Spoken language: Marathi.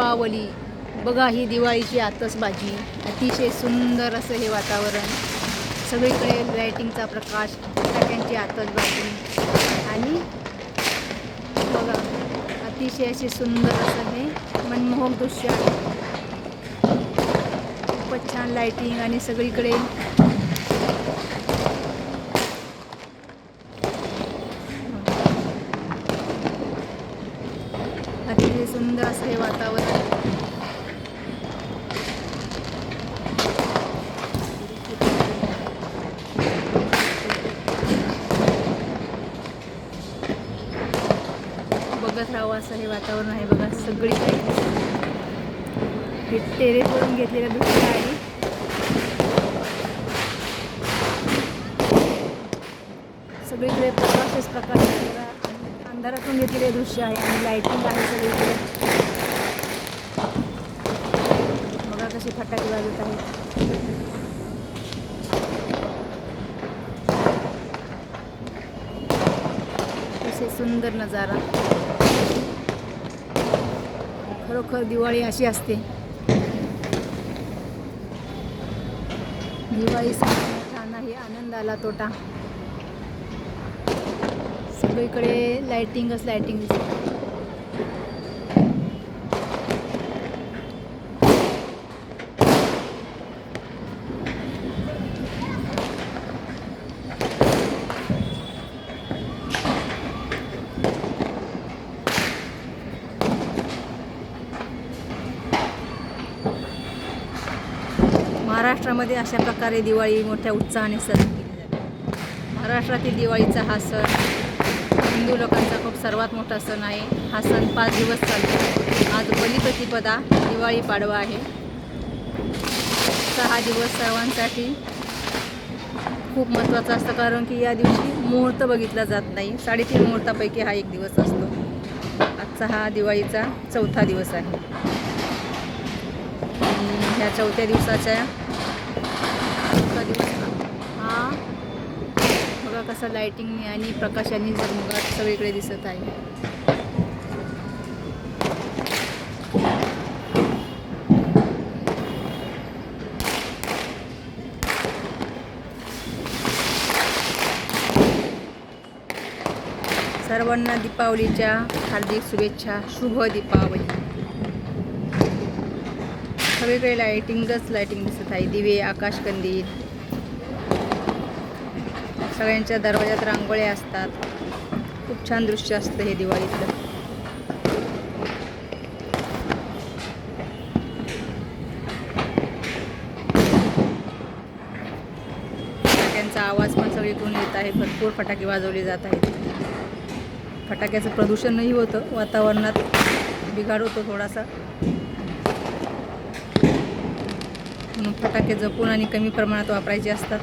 दीपावली. बघा ही दिवाळीची आतसबाजी अतिशय सुंदर असं हे वातावरण. सगळीकडे लायटिंगचा प्रकाश. फटाक्यांची आतसबाजी आणि बघा अतिशय असे सुंदर असं हे मनमोहक दृश्य आहे. खूपच छान लायटिंग आणि सगळीकडे अतिशय सुंदर असं हे वातावरण. बघत राहावं असं हे वातावरण आहे बघा सगळीकडे. हे टेरेसवरून घेतलेलं दृश्य आहे सगळीकडे प्रकाशच प्रकाश झालेला अंधारातून घेतलेले दृश्य आहे आणि लाईटिंग आहे सगळीकडे. बघा कसे फटाके वाजत आहेत. अतिशय सुंदर नजारा. खरोखर दिवाळी अशी असते. दिवाळी सणाचा नाही आनंदाला तोटा. सगळीकडे लायटिंगच लायटिंग दिसते. महाराष्ट्रामध्ये अशा प्रकारे दिवाळी मोठ्या उत्साहाने साजरी केली जाते. महाराष्ट्रातील दिवाळीचा हा सण हिंदू लोकांचा खूप सर्वात मोठा सण आहे. हा सण पाच दिवस चालतो. आज बलिप्रतिपदा दिवाळी पाडवा आहे. सहा दिवस सर्वांसाठी खूप महत्त्वाचा असतं कारण की या दिवशी मुहूर्त बघितला जात नाही. साडेतीन मुहूर्तापैकी हा एक दिवस असतो. आजचा हा दिवाळीचा चौथा दिवस आहे. ह्या चौथ्या दिवसाच्या चौथा दिवस हा बघा कसा लायटिंगने आणि प्रकाशाने जगमगाट सगळीकडे दिसत आहे. सर्वांना दीपावलीच्या हार्दिक शुभेच्छा शुभ दीपावली. सगळीकडे लायटिंगच लायटिंग दिसत आहे. दिवे आकाशकंदील सगळ्यांच्या दरवाजात रांगोळ्या असतात. खूप छान दृश्य असतं हे दिवाळीतलं. फटाक्यांचा आवाज पण सगळीकडून येत आहे. भरपूर फटाके वाजवले जात आहेत. फटाक्याचं प्रदूषणही होतं. वातावरणात बिघाड होतो थोडासा. म्हणून फटाके जपून आणि कमी प्रमाणात वापरायचे असतात.